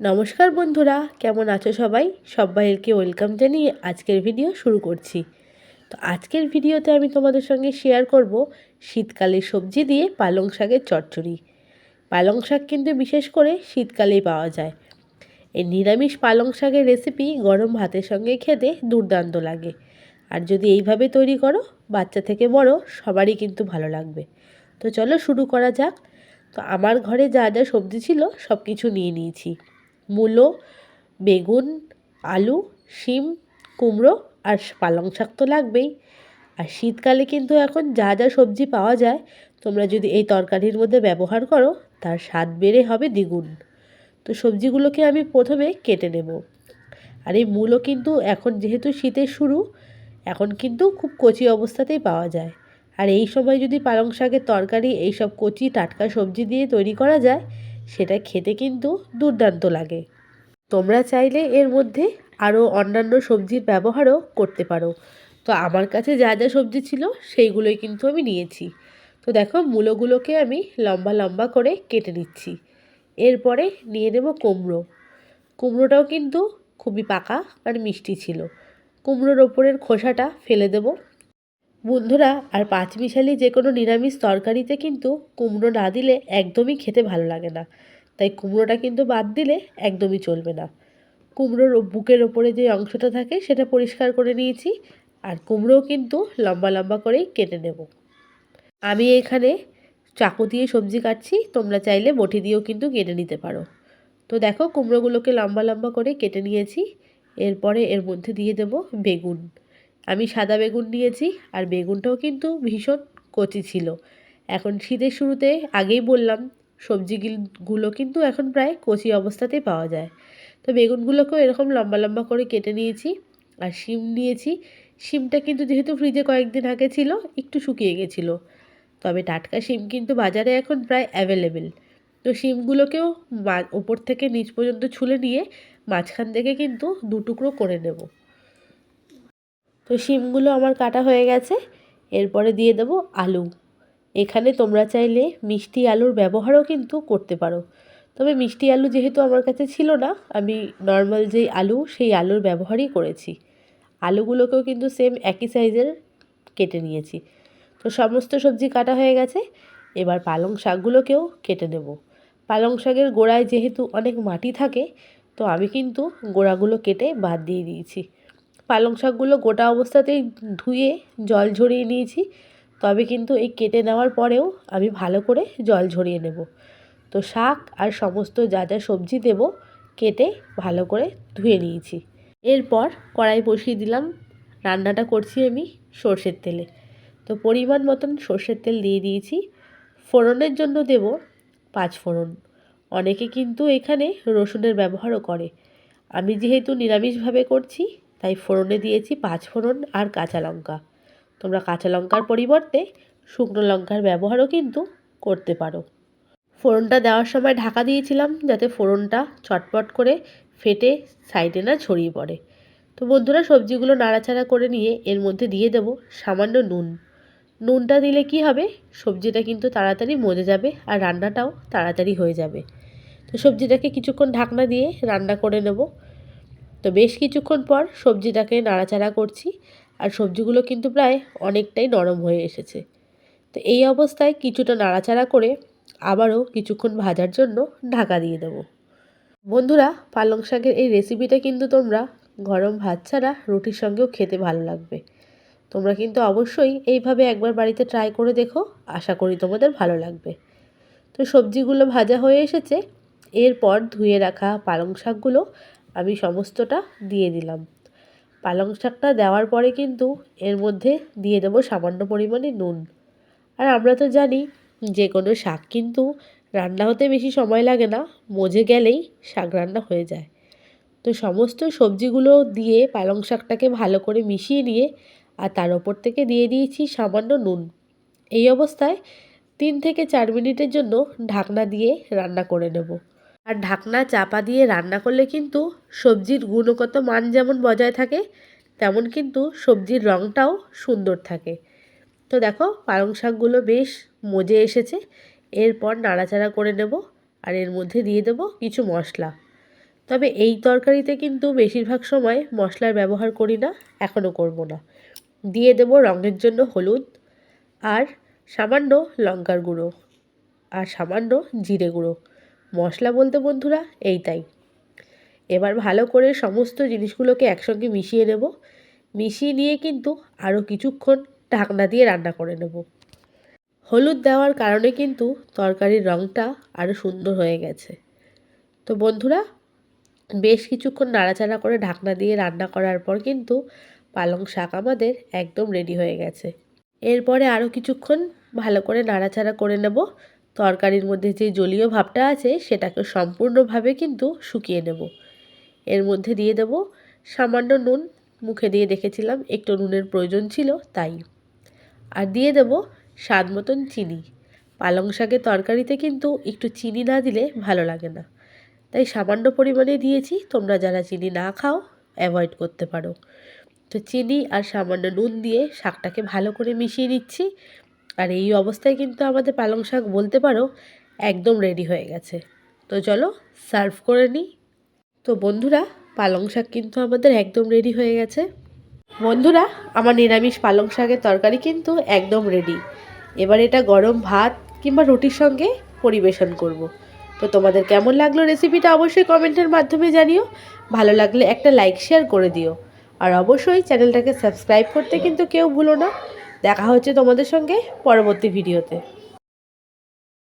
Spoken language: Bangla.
নমস্কার বন্ধুরা, কেমন আছো সবাই? সবাইকে ওয়েলকাম জানিয়ে আজকের ভিডিও শুরু করছি। তো আজকের ভিডিওতে আমি তোমাদের সঙ্গে শেয়ার করব শীতকালে সবজি দিয়ে পালং শাকের চচ্চড়ি। পালং শাক কিন্তু বিশেষ করে শীতকালেই পাওয়া যায়। এই নিরামিষ পালং শাকের রেসিপি গরম ভাতের সঙ্গে খেতে দুর্দান্ত লাগে। আর যদি এইভাবে তৈরি করো, বাচ্চা থেকে বড়, সবারই কিন্তু ভালো লাগবে। তো চলো শুরু করা যাক। তো আমার ঘরে যা যা সবজি ছিল সব কিছু নিয়ে নিয়েছি। মূলো, বেগুন, আলু, শিম, কুমড়ো আর পালং শাক তো লাগবেই। আর শীতকালে কিন্তু এখন যা যা সবজি পাওয়া যায়, তোমরা যদি এই তরকারির মধ্যে ব্যবহার করো, তার স্বাদ বেড়ে হবে দ্বিগুণ। তো সবজিগুলোকে আমি প্রথমে কেটে নেব। আর এই মূলো কিন্তু এখন যেহেতু শীতের শুরু, এখন কিন্তু খুব কচি অবস্থাতেই পাওয়া যায়। আর এই সময় যদি পালং শাকের তরকারি, এইসব কচি টাটকা সবজি দিয়ে তৈরি করা যায় সেটা খেতে কিন্তু দুর্দান্ত লাগে। তোমরা চাইলে এর মধ্যে আরও অন্যান্য সবজির ব্যবহারও করতে পারো। তো আমার কাছে যা যা সবজি ছিল সেইগুলোই কিন্তু আমি নিয়েছি। তো দেখো মূলোগুলোকে আমি লম্বা লম্বা করে কেটে নিচ্ছি। এরপরে নিয়ে নেব কুমড়ো। কুমড়োটাও কিন্তু খুবই পাকা আর মিষ্টি ছিল। কুমড়োর ওপরের খোসাটা ফেলে দেব। বন্ধুরা, আর পাঁচমিশালি যে কোনো নিরামিষ তরকারিতে কিন্তু কুমড়ো না দিলে একদমই খেতে ভালো লাগে না। তাই কুমড়োটা কিন্তু বাদ দিলে একদমই চলবে না। কুমড়োর বুকের ওপরে যে অংশটা থাকে, সেটা পরিষ্কার করে নিয়েছি, আর কুমড়োও কিন্তু লম্বা লম্বা করেই কেটে নেব। আমি এখানে চাকু দিয়ে সবজি কাটছি, তোমরা চাইলে বটি দিয়েও কিন্তু কেটে নিতে পারো। তো দেখো, কুমড়োগুলোকে লম্বা লম্বা করে কেটে নিয়েছি, এরপরে এর মধ্যে দিয়ে দেব বেগুন। আমি সাদা বেগুন নিয়েছি আর বেগুনটাও কিন্তু ভীষণ কচি ছিল। এখন শীতের শুরুতে আগেই বললাম, সবজিগুলো কিন্তু এখন প্রায় কচি অবস্থাতেই পাওয়া যায়। তো বেগুনগুলোকেও এরকম লম্বা লম্বা করে কেটে নিয়েছি আর শিম নিয়েছি। শিমটা কিন্তু যেহেতু ফ্রিজে কয়েকদিন আগে ছিল, একটু শুকিয়ে গেছিল। তবে টাটকা শিম কিন্তু বাজারে এখন প্রায় অ্যাভেলেবেল তো শিমগুলোকেও ওপর থেকে নিচ পর্যন্ত ছুলে নিয়ে মাঝখান থেকে কিন্তু দু টুকরো করে নেব। তো শিমগুলো আমার কাটা হয়ে গেছে, এরপরে দিয়ে দেব আলু। এখানে তোমরা চাইলে মিষ্টি আলুর ব্যবহারও কিন্তু করতে পারো। তবে মিষ্টি আলু যেহেতু আমার কাছে ছিল না, আমি নর্মাল যেই আলু, সেই আলুর ব্যবহারই করেছি। আলুগুলোকেও কিন্তু সেম একই সাইজের কেটে নিয়েছি। তো সমস্ত সবজি কাটা হয়ে গেছে, এবার পালং শাকগুলোকেও কেটে নেব। পালং শাকের গোড়ায় যেহেতু অনেক মাটি থাকে, তো আমি কিন্তু গোড়াগুলো কেটে বাদ দিয়ে দিয়েছি। পালং শাকগুলো গোটা অবস্থাতেই ধুয়ে জল ঝরিয়ে নিয়েছি। তবে কিন্তু এই কেটে নেওয়ার পরেও আমি ভালো করে জল ঝরিয়ে নেব। তো শাক আর সমস্ত যা যা সবজি দেব, কেটে ভালো করে ধুয়ে নিয়েছি। এরপর কড়াই বসিয়ে দিলাম। রান্নাটা করছি আমি সর্ষের তেলে। তো পরিমাণ মতন সর্ষের তেল দিয়ে দিয়েছি। ফোড়নের জন্য দেব পাঁচ ফোড়ন। অনেকে কিন্তু এখানে রসুনের ব্যবহারও করে। আমি যেহেতু নিরামিষভাবে করছি তাই ফোড়নে দিয়েছি পাঁচ ফোড়ন আর কাঁচা লঙ্কা। তোমরা কাঁচা লঙ্কার পরিবর্তে শুকনো লঙ্কার ব্যবহারও কিন্তু করতে পারো। ফোড়নটা দেওয়ার সময় ঢাকা দিয়েছিলাম যাতে ফোড়নটা চটপট করে ফেটে সাইডে না ছড়িয়ে পড়ে। তো বন্ধুরা, সবজিগুলো নাড়াচাড়া করে নিয়ে এর মধ্যে দিয়ে দেব সামান্য নুন। নুনটা দিলে কি হবে? সবজিটা কিন্তু তাড়াতাড়ি মজে যাবে আর রান্নাটাও তাড়াতাড়ি হয়ে যাবে। তো সবজিটাকে কিছুক্ষণ ঢাকনা দিয়ে রান্না করে নেব। তো বেশ কিছুক্ষণ পর সবজিটাকে নাড়াচাড়া করছি আর সবজিগুলো কিন্তু প্রায় অনেকটাই নরম হয়ে এসেছে। তো এই অবস্থায় কিছুটা নাড়াচাড়া করে আবারও কিছুক্ষণ ভাজার জন্য ঢাকা দিয়ে দেবো। বন্ধুরা, পালং শাকের এই রেসিপিটা কিন্তু তোমরা গরম ভাত ছাড়া রুটির সঙ্গেও খেতে ভালো লাগবে। তোমরা কিন্তু অবশ্যই এইভাবে একবার বাড়িতে ট্রাই করে দেখো, আশা করি তোমাদের ভালো লাগবে। তো সবজিগুলো ভাজা হয়ে এসেছে, এরপর ধুয়ে রাখা পালং শাকগুলো আমি সমস্তটা দিয়ে দিলাম। পালং শাকটা দেওয়ার পরে কিন্তু এর মধ্যে দিয়ে দেবো সামান্য পরিমাণে নুন। আর আমরা তো জানি যে কোনো শাক কিন্তু রান্না হতে বেশি সময় লাগে না, মজে গেলেই শাক রান্না হয়ে যায়। তো সমস্ত সবজিগুলো দিয়ে পালং শাকটাকে ভালো করে মিশিয়ে নিয়ে আর তার ওপর থেকে দিয়ে দিয়েছি সামান্য নুন। এই অবস্থায় তিন থেকে চার মিনিটের জন্য ঢাকনা দিয়ে রান্না করে নেব। আর ঢাকনা চাপা দিয়ে রান্না করলে কিন্তু সবজির গুণগত মান যেমন বজায় থাকে, তেমন কিন্তু সবজির রঙটাও সুন্দর থাকে। তো দেখো, পালং শাকগুলো বেশ মজে এসেছে। এরপর নাড়াচাড়া করে নেব আর এর মধ্যে দিয়ে দেবো কিছু মশলা। তবে এই তরকারিতে কিন্তু বেশিরভাগ সময় মশলার ব্যবহার করি না, এখনও করব না। দিয়ে দেব রঙের জন্য হলুদ আর সামান্য লঙ্কার গুঁড়ো আর সামান্য জিরে গুঁড়ো। মশলা বলতে বন্ধুরা এইটাই। এবার ভালো করে সমস্ত জিনিসগুলোকে একসঙ্গে মিশিয়ে নেব। মিশিয়ে নিয়ে কিন্তু আরও কিছুক্ষণ ঢাকনা দিয়ে রান্না করে নেব। হলুদ দেওয়ার কারণে কিন্তু তরকারির রঙটা আরও সুন্দর হয়ে গেছে। তো বন্ধুরা, বেশ কিছুক্ষণ নাড়াচাড়া করে ঢাকনা দিয়ে রান্না করার পর কিন্তু পালং শাক আমাদের একদম রেডি হয়ে গেছে। এরপরে আরও কিছুক্ষণ ভালো করে নাড়াচাড়া করে নেব। তরকারির মধ্যে যে জলীয় ভাবটা আছে, সেটাকে সম্পূর্ণভাবে কিন্তু শুকিয়ে নেব। এর মধ্যে দিয়ে দেব সামান্য নুন। মুখে দিয়ে দেখেছিলাম, একটু নুনের প্রয়োজন ছিল, তাই। আর দিয়ে দেব স্বাদ মতন চিনি। পালং শাকের তরকারিতে কিন্তু একটু চিনি না দিলে ভালো লাগে না। তাই সামান্য পরিমাণে দিয়েছি। তোমরা যারা চিনি না খাও অ্যাভয়েড করতে পারো। তো চিনি আর সামান্য নুন দিয়ে শাকটাকে ভালো করে মিশিয়ে নিচ্ছি। আর এই অবস্থায় কিন্তু আমাদের পালং শাক বলতে পারো একদম রেডি হয়ে গেছে। তো চলো সার্ভ করে নিই তো বন্ধুরা, পালং শাক কিন্তু আমাদের একদম রেডি হয়ে গেছে। বন্ধুরা, আমার নিরামিষ পালং শাকের তরকারি কিন্তু একদম রেডি এবার এটা গরম ভাত কিংবা রুটির সঙ্গে পরিবেশন করব। তো তোমাদের কেমন লাগল রেসিপিটা অবশ্যই কমেন্টের মাধ্যমে জানিও। ভালো লাগলে একটা লাইক শেয়ার করে দিও। আর অবশ্যই চ্যানেলটাকে সাবস্ক্রাইব করতে কিন্তু কেউ ভুলো না। দেখা হচ্ছে তোমাদের সঙ্গে পরবর্তী ভিডিওতে।